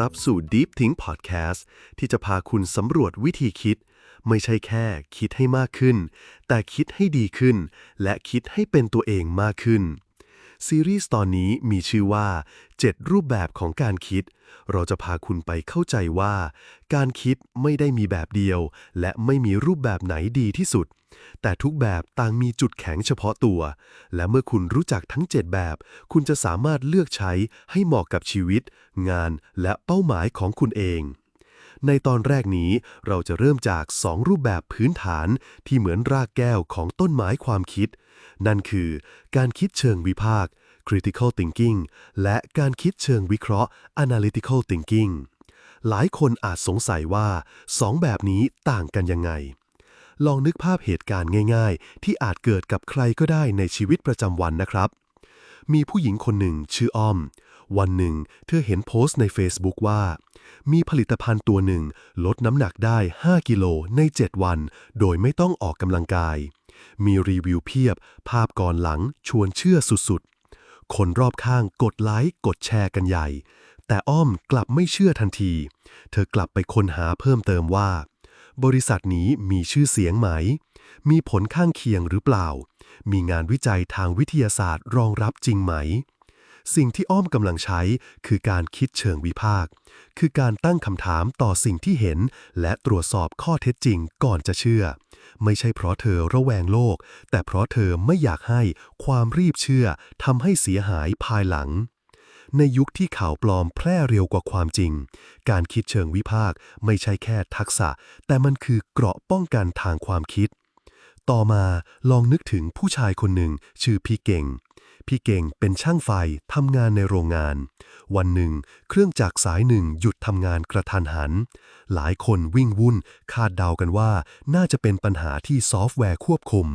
รับสู่ Deep Think Podcast ที่จะพาคุณสำรวจวิธีคิด ไม่ใช่แค่คิดให้มากขึ้น แต่คิดให้ดีขึ้น และคิดให้เป็นตัวเองมากขึ้น ซีรีส์ตอนนี้มีชื่อว่า 7 รูปแบบของการคิด เราจะพาคุณไปเข้าใจว่า การคิดไม่ได้มีแบบเดียว และไม่มีรูปแบบไหนดีที่สุด แต่ทุกแบบต่างมีจุดแข็งเฉพาะตัว และเมื่อคุณรู้จักทั้ง 7 แบบ คุณจะสามารถเลือกใช้ให้เหมาะกับชีวิต งานและเป้าหมายของคุณเอง ในตอนแรกนี้เราจะเริ่มจาก 2 รูปแบบพื้นฐานที่เหมือนรากแก้วของต้นไม้ความคิด นั่นคือ การคิดเชิงวิพากษ์ critical thinking และการคิดเชิงวิเคราะห์ analytical thinking หลายคนอาจสงสัยว่าสองแบบนี้ต่างกันยังไง ลองนึกภาพเหตุการณ์ง่ายๆ ที่อาจเกิดกับใครก็ได้ในชีวิตประจำวันนะครับ มีผู้หญิงคนหนึ่งชื่ออ้อม วันหนึ่ง เธอเห็นโพสต์ใน Facebook ว่า มีผลิตภัณฑ์ตัวหนึ่งลดน้ำหนักได้ 5 กิโลใน 7 วัน โดยไม่ต้องออกกำลังกาย มีรีวิวเพียบ ภาพก่อนหลังชวนเชื่อสุดๆ คนรอบข้างกดไลค์กดแชร์กันใหญ่ แต่อ้อมกลับไม่เชื่อทันที เธอกลับไปค้นหาเพิ่มเติมว่า บริษัทนี้มีชื่อเสียงไหม มีผลข้างเคียงหรือเปล่า มีงานวิจัยทางวิทยาศาสตร์รองรับจริงไหม สิ่งที่อ้อมกำลังใช้คือการคิดเชิงวิพากษ์ คือการตั้งคำถามต่อสิ่งที่เห็น และตรวจสอบข้อเท็จจริงก่อนจะเชื่อ ไม่ใช่เพราะเธอระแวงโลก แต่เพราะเธอไม่อยากให้ความรีบเชื่อทำให้เสียหายภายหลังในยุคที่ข่าวปลอมแพร่เร็วกว่าความจริง การคิดเชิงวิพากษ์ไม่ใช่แค่ทักษะ แต่มันคือเกราะป้องกันทางความคิด ต่อมาลองนึกถึงผู้ชายคนหนึ่งชื่อพี่เก่ง พี่เก่งเป็นช่างไฟทำงานในโรงงาน วันหนึ่ง เครื่องจักรสายหนึ่งหยุดทำงานกระทันหัน หลายคนวิ่งวุ่น คาดเดากันว่า น่าจะเป็นปัญหาที่ซอฟต์แวร์ควบคุม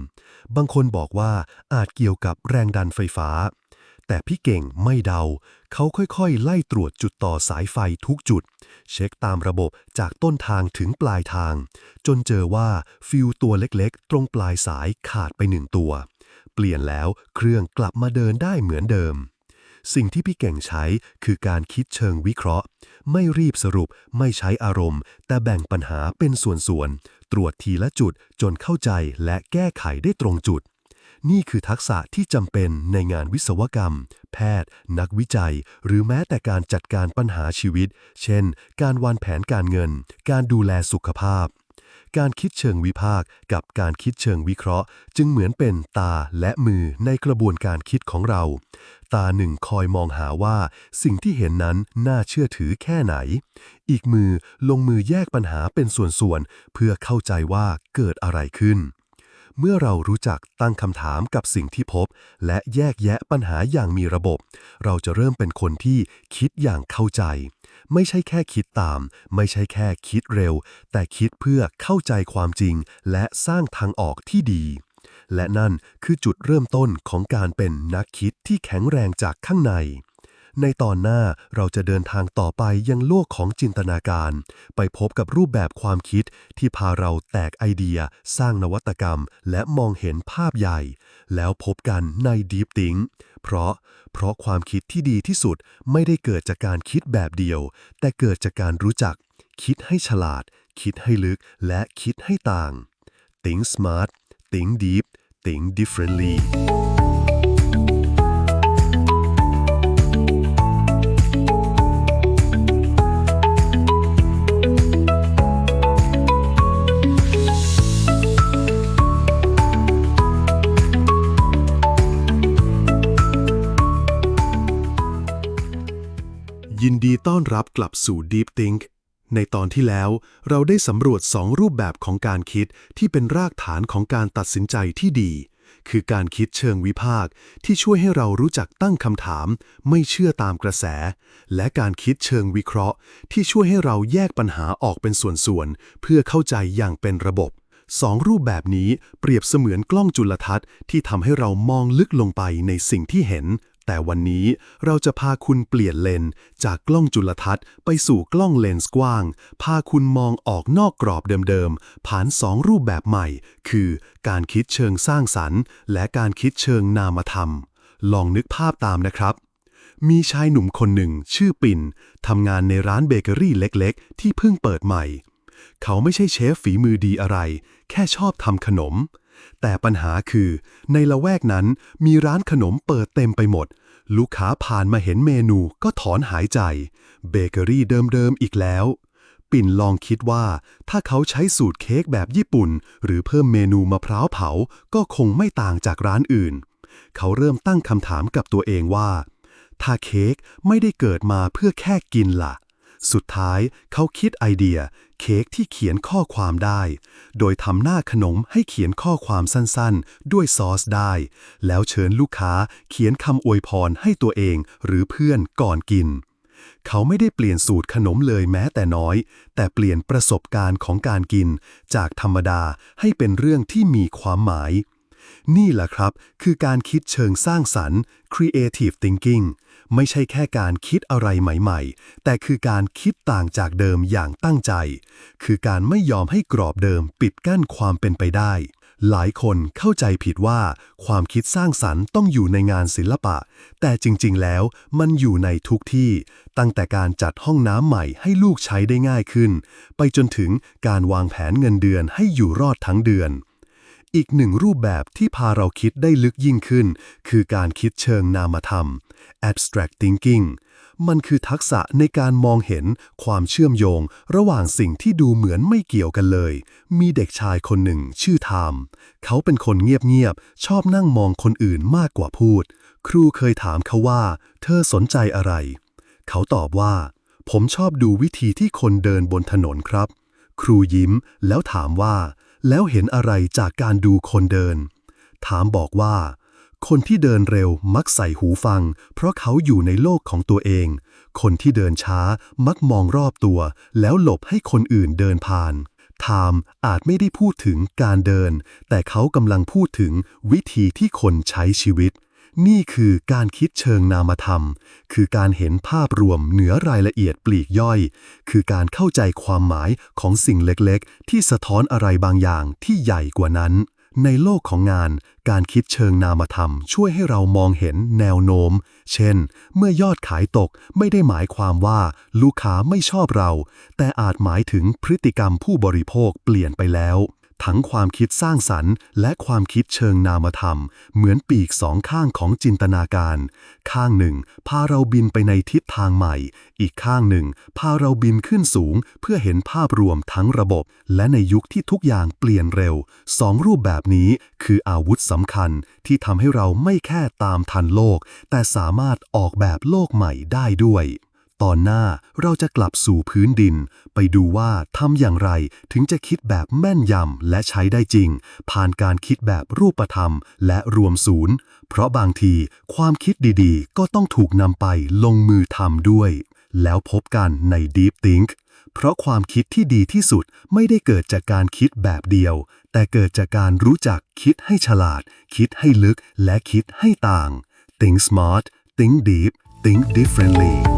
บางคนบอกว่าอาจเกี่ยวกับแรงดันไฟฟ้า แต่พี่เก่งไม่เดา เขาค่อยๆ ไล่ตรวจจุดต่อสายไฟทุกจุด เช็คตามระบบจากต้นทางถึงปลายทาง จนเจอว่าฟิวตัวเล็กๆ ตรงปลายสายขาดไปหนึ่งตัว เปลี่ยนแล้วเครื่องกลับมาเดินได้เหมือนเดิม สิ่งที่พี่เก่งใช้คือการคิดเชิงวิเคราะห์ ไม่รีบสรุปไม่ใช้อารมณ์ แต่แบ่งปัญหาเป็นส่วนๆ ตรวจทีละจุดจนเข้าใจและแก้ไขได้ตรงจุด นี่คือทักษะที่จำเป็นในงานวิศวกรรม แพทย์ นักวิจัย หรือแม้แต่การจัดการปัญหาชีวิต เช่น การวางแผนการเงิน การดูแลสุขภาพ การคิดเชิงวิพากษ์กับการคิดเชิงวิเคราะห์ จึงเหมือนเป็นตาและมือในกระบวนการคิดของเรา ตาหนึ่งคอยมองหาว่าสิ่งที่เห็นนั้นน่าเชื่อถือแค่ไหน อีกมือลงมือแยกปัญหาเป็นส่วนๆเพื่อเข้าใจว่าเกิดอะไรขึ้น เมื่อเรารู้จักตั้งคำถามกับสิ่งที่พบ และแยกแยะปัญหาอย่างมีระบบ เราจะเริ่มเป็นคนที่คิดอย่างเข้าใจ ไม่ใช่แค่คิดตาม ไม่ใช่แค่คิดเร็ว แต่คิดเพื่อเข้าใจความจริง และสร้างทางออกที่ดี และนั่นคือจุดเริ่มต้นของการเป็นนักคิดที่แข็งแรงจากข้างใน ในตอนหน้าเราจะเดินทางต่อไปยังโลกของจินตนาการ ไปพบกับรูปแบบความคิดที่พาเราแตกไอเดีย สร้างนวัตกรรม และมองเห็นภาพใหญ่ แล้วพบกันใน Deep Think เพราะ เพราะความคิดที่ดีที่สุดไม่ได้เกิดจากการคิดแบบเดียว แต่เกิดจากการรู้จัก คิดให้ฉลาด คิดให้ลึกและคิดให้ต่าง Think smart Think deep Think differently ยินดีต้อนรับกลับสู่ Deep Think ในตอนที่แล้วเราได้สำรวจสองรูปแบบของการคิดที่เป็นรากฐานของการตัดสินใจที่ดี คือการคิดเชิงวิพากษ์ที่ช่วยให้เรารู้จักตั้งคำถาม ไม่เชื่อตามกระแส และการคิดเชิงวิเคราะห์ ที่ช่วยให้เราแยกปัญหาออกเป็นส่วนๆเพื่อเข้าใจอย่างเป็นระบบสองรูปแบบนี้เปรียบเสมือนกล้องจุลทรรศน์ที่ทำให้เรามองลึกลงไปในสิ่งที่เห็น แต่วันนี้เราจะพาคุณเปลี่ยนเลนจากกล้องจุลทรรศน์ไปสู่กล้องเลนส์กว้าง พาคุณมองออกนอกกรอบเดิมๆ ผ่านสองรูปแบบใหม่ คือการคิดเชิงสร้างสรรค์ และการคิดเชิงนามธรรม ลองนึกภาพตามนะครับ มีชายหนุ่มคนหนึ่งชื่อปิ่นทำงานในร้านเบเกอรี่เล็กๆ ที่เพิ่งเปิดใหม่ เขาไม่ใช่เชฟฝีมือดีอะไร แค่ชอบทำขนม แต่ปัญหาคือในละแวกนั้นมีร้านขนมเปิดเต็มไปหมด ลูกค้าผ่านมาเห็นเมนูก็ถอนหายใจ เบเกอรี่เดิมๆอีกแล้ว ปิ่นลองคิดว่า ถ้าเขาใช้สูตรเค้กแบบญี่ปุ่น หรือเพิ่มเมนูมะพร้าวเผา ก็คงไม่ต่างจากร้านอื่น เขาเริ่มตั้งคำถามกับตัวเองว่า ถ้าเค้กไม่ได้เกิดมาเพื่อแค่กินล่ะ สุดท้ายเขาคิดไอเดีย เค้กที่เขียนข้อความได้ โดยทำหน้าขนมให้เขียนข้อความสั้นๆ ด้วยซอสได้ แล้วเชิญลูกค้าเขียนคำอวยพรให้ตัวเองหรือเพื่อนก่อนกิน เขาไม่ได้เปลี่ยนสูตรขนมเลยแม้แต่น้อย แต่เปลี่ยนประสบการณ์ของการกิน จากธรรมดาให้เป็นเรื่องที่มีความหมาย นี่แหละครับ คือการคิดเชิงสร้างสรรค์ creative thinking ไม่ใช่แค่การคิดอะไรใหม่ๆ แต่คือการคิดต่างจากเดิมอย่างตั้งใจ คือการไม่ยอมให้กรอบเดิมปิดกั้นความเป็นไปได้ หลายคนเข้าใจผิดว่า ความคิดสร้างสรรค์ต้องอยู่ในงานศิลปะ แต่จริงๆ แล้วมันอยู่ในทุกที่ ตั้งแต่การจัดห้องน้ำใหม่ให้ลูกใช้ได้ง่ายขึ้น ไปจนถึงการวางแผนเงินเดือนให้อยู่รอดทั้งเดือน อีกหนึ่งรูปแบบที่พาเราคิดได้ลึกยิ่งขึ้น คือการคิดเชิงนามธรรม abstract thinking มันคือทักษะในการมองเห็นความเชื่อมโยง ระหว่างสิ่งที่ดูเหมือนไม่เกี่ยวกันเลย มีเด็กชายคนหนึ่งชื่อไทม์เขาเป็นคนเงียบๆ ชอบนั่งมองคนอื่นมากกว่าพูด ครูเคยถามเขาว่า เธอสนใจอะไร เขาตอบว่า ผมชอบดูวิธีที่คนเดินบนถนนครับ ครูยิ้มแล้วถามว่า แล้วเห็นอะไรจากการดูคนเดิน ถามบอกว่า คนที่เดินเร็วมักใส่หูฟัง เพราะเขาอยู่ในโลกของตัวเอง คนที่เดินช้ามักมองรอบตัว แล้วหลบให้คนอื่นเดินผ่านไทม์อาจไม่ได้พูดถึงการเดิน แต่เขากำลังพูดถึงวิธีที่คนใช้ชีวิต นี่คือการคิดเชิงนามธรรม คือการเห็นภาพรวมเหนือรายละเอียดปลีกย่อย คือการเข้าใจความหมายของสิ่งเล็กๆ ที่สะท้อนอะไรบางอย่างที่ใหญ่กว่านั้น ในโลกของงาน การคิดเชิงนามธรรม ช่วยให้เรามองเห็นแนวโน้ม เช่น เมื่อยอดขายตกไม่ได้หมายความว่าลูกค้าไม่ชอบเรา แต่อาจหมายถึงพฤติกรรมผู้บริโภคเปลี่ยนไปแล้ว ทั้งความคิดสร้างสรรค์ และความคิดเชิงนามธรรม เหมือนปีกสองข้างของจินตนาการ ข้างหนึ่ง พาเราบินไปในทิศทางใหม่ อีกข้างหนึ่ง พาเราบินขึ้นสูง เพื่อเห็นภาพรวมทั้งระบบ และในยุคที่ทุกอย่างเปลี่ยนเร็วสองรูปแบบนี้คืออาวุธสำคัญที่ทำให้เราไม่แค่ตามทันโลก แต่สามารถออกแบบโลกใหม่ได้ด้วย ตอนหน้าเราจะกลับสู่พื้นดิน ไปดูว่าทำอย่างไรถึงจะคิดแบบแม่นยำและใช้ได้จริง ผ่านการคิดแบบรูปธรรมและรวมศูนย์ เพราะบางทีความคิดดีๆ ก็ต้องถูกนำไปลงมือทำด้วย แล้วพบกันใน Deep Think เพราะความคิดที่ดีที่สุดไม่ได้เกิดจากการคิดแบบเดียว แต่เกิดจากการรู้จักคิดให้ฉลาด คิดให้ลึกและคิดให้ต่าง Think smart think deep think differently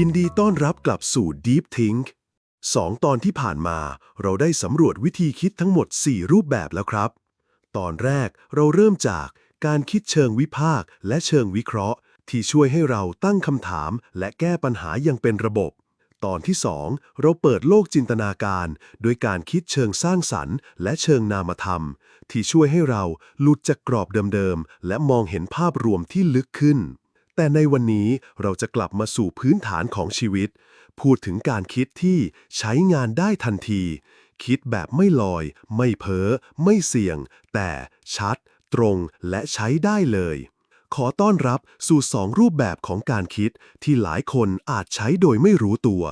ยินดีต้อนรับกลับสู่ Deep Think สองตอนที่ผ่านมา เราได้สำรวจวิธีคิดทั้งหมด 4 รูปแบบแล้วครับ ตอนแรกเราเริ่มจากการคิดเชิงวิพากษ์และเชิงวิเคราะห์ ที่ช่วยให้เราตั้งคำถาม และแก้ปัญหาอย่างเป็นระบบ ตอนที่ 2 เราเปิดโลกจินตนาการ โดยการคิดเชิงสร้างสรรค์ และเชิงนามธรรม ที่ช่วยให้เราหลุดจากกรอบเดิมๆและมองเห็นภาพรวมที่ลึกขึ้น แต่ในวันนี้เราจะกลับมาสู่พื้นฐานของชีวิต พูดถึงการคิดที่ใช้งานได้ทันที คิดแบบไม่ลอย ไม่เพ้อ ไม่เสี่ยง แต่ชัด ตรงและใช้ได้เลย ขอต้อนรับสู่สองรูปแบบของการคิดที่หลายคนอาจใช้โดยไม่รู้ตัว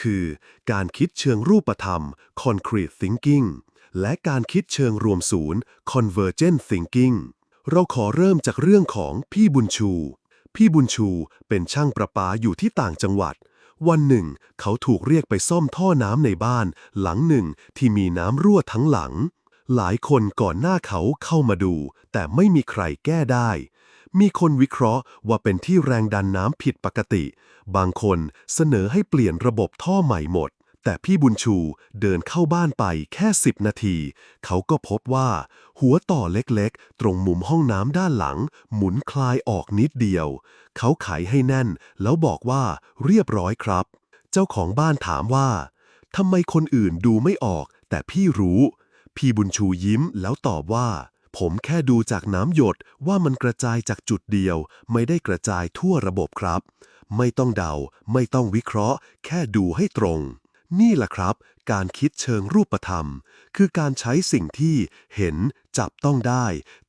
คือการคิดเชิงรูปธรรม concrete thinking และการคิดเชิงรวมศูนย์ convergent thinking เราขอเริ่มจากเรื่องของพี่บุญชู พี่บุญชูเป็นช่างประปาอยู่ที่ต่างจังหวัด วันหนึ่ง เขาถูกเรียกไปซ่อมท่อน้ำในบ้าน หลังหนึ่งที่มีน้ำรั่วทั้งหลัง หลายคนก่อนหน้าเขาเข้ามาดู แต่ไม่มีใครแก้ได้ มีคนวิเคราะห์ว่าเป็นที่แรงดันน้ำผิดปกติ บางคนเสนอให้เปลี่ยนระบบท่อใหม่หมด แต่พี่บุญชูเดินเข้าบ้านไปแค่10นาที เขาก็พบว่า หัวต่อเล็กๆ ตรงมุมห้องน้ำด้านหลัง หมุนคลายออกนิดเดียว เขาไขให้แน่น แล้วบอกว่าเรียบร้อยครับ เจ้าของบ้านถามว่าทำไมคนอื่นดูไม่ออก แต่พี่รู้ พี่บุญชูยิ้มแล้วตอบว่า ผมแค่ดูจากน้ำหยดว่ามันกระจายจากจุดเดียว ไม่ได้กระจายทั่วระบบครับ ไม่ต้องเดา ไม่ต้องวิเคราะห์ แค่ดูให้ตรง นี่แหละครับ การคิดเชิงรูปธรรม คือการใช้สิ่งที่เห็นจับต้องได้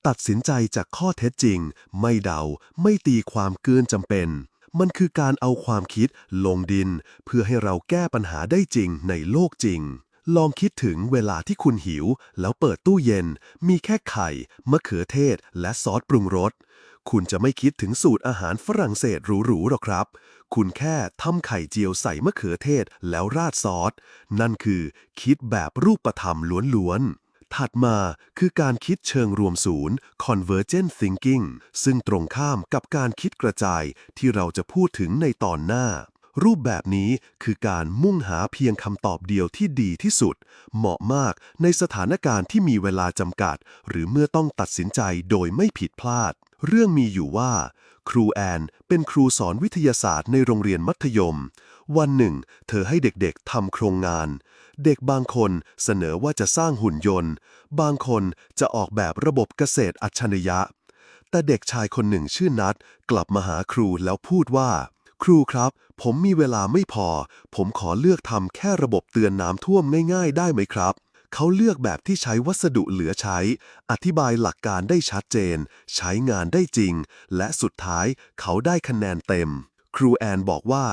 ตัดสินใจจากข้อเท็จจริง ไม่เดา ไม่ตีความเกินจำเป็น มันคือการเอาความคิดลงดิน เพื่อให้เราแก้ปัญหาได้จริงในโลกจริง ลองคิดถึงเวลาที่คุณหิว แล้วเปิดตู้เย็น มีแค่ไข่ มะเขือเทศ และซอสปรุงรส คุณจะไม่คิดถึงสูตรอาหารฝรั่งเศสหรูๆหรอกครับ คุณแค่ทำไข่เจียวใส่มะเขือเทศแล้วราดซอส นั่นคือคิดแบบรูปธรรมล้วนๆถัดมาคือการคิดเชิงรวมศูนย์ convergent thinking ซึ่งตรงข้ามกับการคิดกระจายที่เราจะพูดถึงในตอนหน้า รูปแบบนี้คือการมุ่งหาเพียงคำตอบเดียวที่ดีที่สุด เหมาะมากในสถานการณ์ที่มีเวลาจำกัด หรือเมื่อต้องตัดสินใจโดยไม่ผิดพลาด เรื่องมีอยู่ว่า ครูแอนเป็นครูสอนวิทยาศาสตร์ในโรงเรียนมัธยม วันหนึ่ง เธอให้เด็กๆทำโครงงาน เด็กบางคนเสนอว่าจะสร้างหุ่นยนต์ บางคนจะออกแบบระบบเกษตรอัจฉริยะ แต่เด็กชายคนหนึ่งชื่อนัดกลับมาหาครูแล้วพูดว่า ครูครับ ผมมีเวลาไม่พอ ผมขอเลือกทำแค่ระบบเตือนน้ำท่วมง่ายๆ ได้ไหมครับ เขาเลือกแบบที่ใช้วัสดุเหลือใช้ อธิบายหลักการได้ชัดเจน ใช้งานได้จริง และสุดท้ายเขาได้คะแนนเต็ม ครูแอนบอกว่า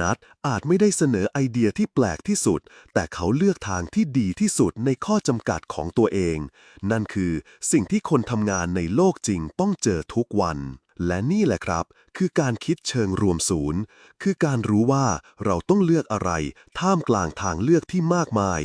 นัดอาจไม่ได้เสนอไอเดียที่แปลกที่สุด แต่เขาเลือกทางที่ดีที่สุดในข้อจำกัดของตัวเอง นั่นคือสิ่งที่คนทำงานในโลกจริงต้องเจอทุกวัน และนี่แหละครับ คือการคิดเชิงรวมศูนย์ คือการรู้ว่าเราต้องเลือกอะไร ท่ามกลางทางเลือกที่มากมาย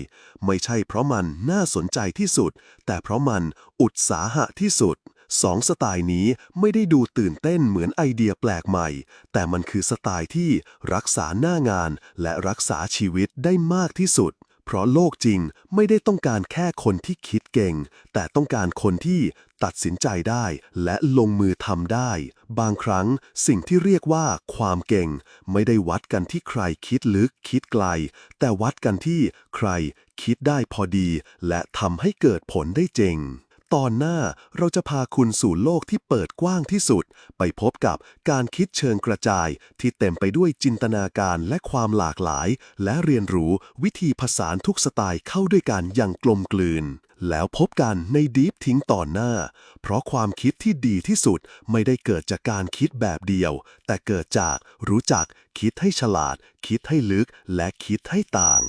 ไม่ใช่เพราะมันน่าสนใจที่สุด แต่เพราะมันอุตสาหะที่สุดสองสไตล์นี้ไม่ได้ดูตื่นเต้นเหมือนไอเดียแปลกใหม่ แต่มันคือสไตล์ที่รักษาหน้างานและรักษาชีวิตได้มากที่สุด เพราะโลกจริงไม่ได้ต้องการแค่คนที่คิดเก่ง แต่ต้องการคนที่ ตัดสินใจได้และลงมือทำได้ บางครั้งสิ่งที่เรียกว่าความเก่ง ไม่ได้วัดกันที่ใครคิดลึกคิดไกล แต่วัดกันที่ใครคิดได้พอดี และทำให้เกิดผลได้จริง ตอนหน้าเราจะพาคุณสู่โลกที่เปิดกว้างที่สุด ไปพบกับการคิดเชิงกระจาย ที่เต็มไปด้วยจินตนาการและความหลากหลาย และเรียนรู้วิธีผสานทุกสไตล์เข้าด้วยกันอย่างกลมกลืน แล้วพบกันในดีฟทิ้งตอนหน้า เพราะความคิดที่ดีที่สุดไม่ได้เกิดจากการคิดแบบเดียว แต่เกิดจากรู้จักคิดให้ฉลาด คิดให้ลึกและคิดให้ต่าง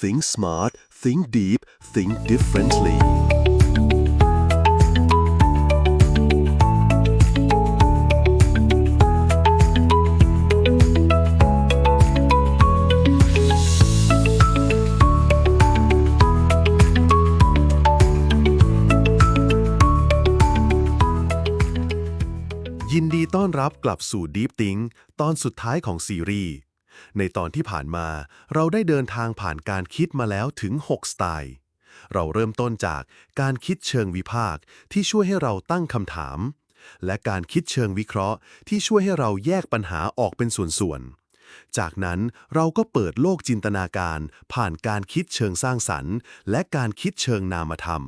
Think smart think deep think differently รับกลับสู่ Deep Think ตอนสุดท้ายของซีรีส์ในตอนที่ผ่านมา เราได้เดินทางผ่านการคิดมาแล้วถึง 6 สไตล์ เราเริ่มต้นจากการคิดเชิงวิพากษ์ที่ช่วยให้เราตั้งคำถาม และการคิดเชิงวิเคราะห์ ที่ช่วยให้เราแยกปัญหาออกเป็นส่วนๆจากนั้นเราก็เปิดโลกจินตนาการ ผ่านการคิดเชิงสร้างสรรค์ และการคิดเชิงนามธรรม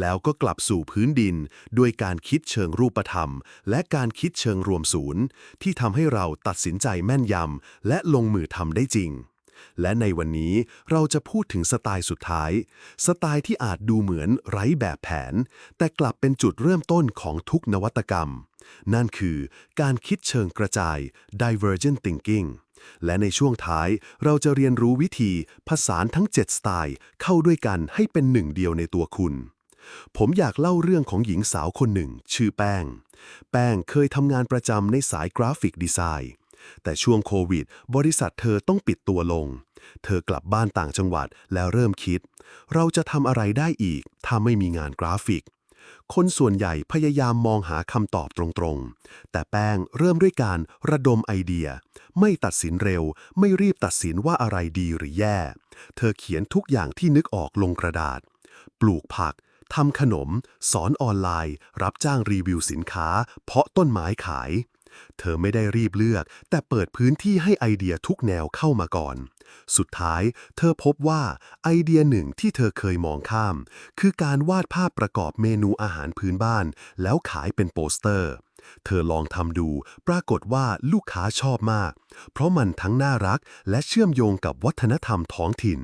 แล้วก็กลับสู่พื้นดินด้วยการคิดเชิงรูปธรรม และการคิดเชิงรวมศูนย์ ที่ทำให้เราตัดสินใจแม่นยำและลงมือทำได้จริง และในวันนี้เราจะพูดถึงสไตล์สุดท้าย สไตล์ที่อาจดูเหมือนไร้แบบแผน แต่กลับเป็นจุดเริ่มต้นของทุกนวัตกรรม นั่นคือการคิดเชิงกระจาย divergent thinking และในช่วงท้ายเราจะเรียนรู้วิธีผสานทั้ง 7 สไตล์เข้าด้วยกันให้เป็นหนึ่งเดียวในตัวคุณ ผมอยากเล่าเรื่องของหญิงสาวคนหนึ่ง ชื่อแป้ง แป้งเคยทำงานประจำในสายกราฟิกดีไซน์ แต่ช่วงโควิด บริษัทเธอต้องปิดตัวลง เธอกลับบ้านต่างจังหวัดแล้วเริ่มคิด เราจะทำอะไรได้อีก ถ้าไม่มีงานกราฟิก คนส่วนใหญ่พยายามมองหาคำตอบตรงๆ แต่แป้งเริ่มด้วยการระดมไอเดีย ไม่ตัดสินเร็ว ไม่รีบตัดสินว่าอะไรดีหรือแย่ เธอเขียนทุกอย่างที่นึกออกลงกระดาษ ปลูกผัก ทำขนม สอนออนไลน์ รับจ้างรีวิวสินค้า เพาะต้นไม้ขาย เธอไม่ได้รีบเลือก แต่เปิดพื้นที่ให้ไอเดียทุกแนวเข้ามาก่อน สุดท้ายเธอพบว่าไอเดียหนึ่งที่เธอเคยมองข้าม คือการวาดภาพประกอบเมนูอาหารพื้นบ้าน แล้วขายเป็นโปสเตอร์ เธอลองทำดูปรากฏว่าลูกค้าชอบมาก เพราะมันทั้งน่ารักและเชื่อมโยงกับวัฒนธรรมท้องถิ่น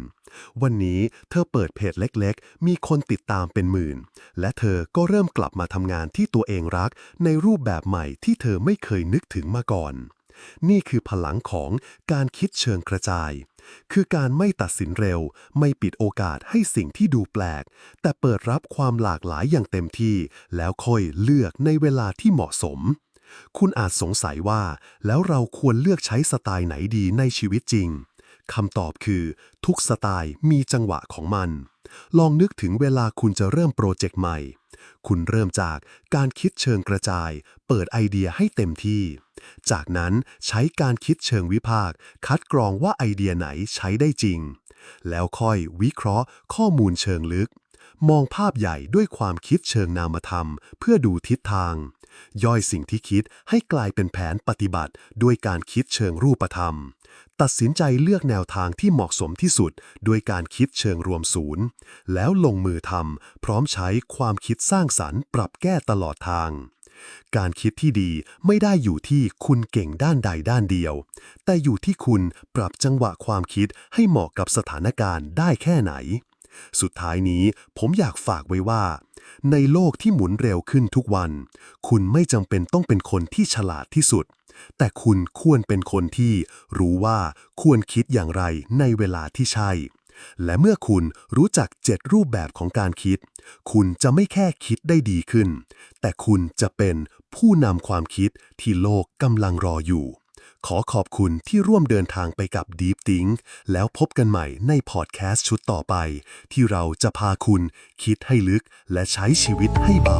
วันนี้เธอเปิดเพจเล็กๆ มีคนติดตามเป็นหมื่น และเธอก็เริ่มกลับมาทำงานที่ตัวเองรักในรูปแบบใหม่ที่เธอไม่เคยนึกถึงมาก่อน นี่คือพลังของการคิดเชิงกระจาย คือการไม่ตัดสินเร็ว ไม่ปิดโอกาสให้สิ่งที่ดูแปลก แต่เปิดรับความหลากหลายอย่างเต็มที่ แล้วค่อยเลือกในเวลาที่เหมาะสม คุณอาจสงสัยว่า แล้วเราควรเลือกใช้สไตล์ไหนดีในชีวิตจริง คำตอบคือ ทุกสไตล์มีจังหวะของมัน ลองนึกถึงเวลาคุณจะเริ่มโปรเจกต์ใหม่ คุณเริ่มจากการคิดเชิงกระจาย เปิดไอเดียให้เต็มที่ จากนั้นใช้การคิดเชิงวิพากษ์คัดกรองว่าไอเดียไหนใช้ได้จริง แล้วค่อยวิเคราะห์ข้อมูลเชิงลึก มองภาพใหญ่ด้วยความคิดเชิงนามธรรม เพื่อดูทิศทาง ย่อยสิ่งที่คิดให้กลายเป็นแผนปฏิบัติ ด้วยการคิดเชิงรูปธรรม ตัดสินใจเลือกแนวทางที่เหมาะสมที่สุดด้วยการคิดเชิงรวมศูนย์ แล้วลงมือทำพร้อมใช้ความคิดสร้างสรรค์ ปรับแก้ตลอดทาง การคิดที่ดีไม่ได้อยู่ที่คุณเก่งด้านใดด้านเดียว แต่อยู่ที่คุณปรับจังหวะความคิดให้เหมาะกับสถานการณ์ได้แค่ไหน สุดท้ายนี้ผมอยากฝากไว้ว่า ในโลกที่หมุนเร็วขึ้นทุกวัน คุณไม่จำเป็นต้องเป็นคนที่ฉลาดที่สุด แต่คุณควรเป็นคนที่รู้ว่าควรคิดอย่างไรในเวลาที่ใช่ และเมื่อคุณรู้จักเจ็ดรูปแบบของการคิด คุณจะไม่แค่คิดได้ดีขึ้น แต่คุณจะเป็นผู้นำความคิดที่โลกกำลังรออยู่ ขอขอบคุณที่ร่วมเดินทางไปกับ Deep Think แล้วพบกันใหม่ในพอดแคสต์ชุดต่อไป ที่เราจะพาคุณคิดให้ลึกและใช้ชีวิตให้เบา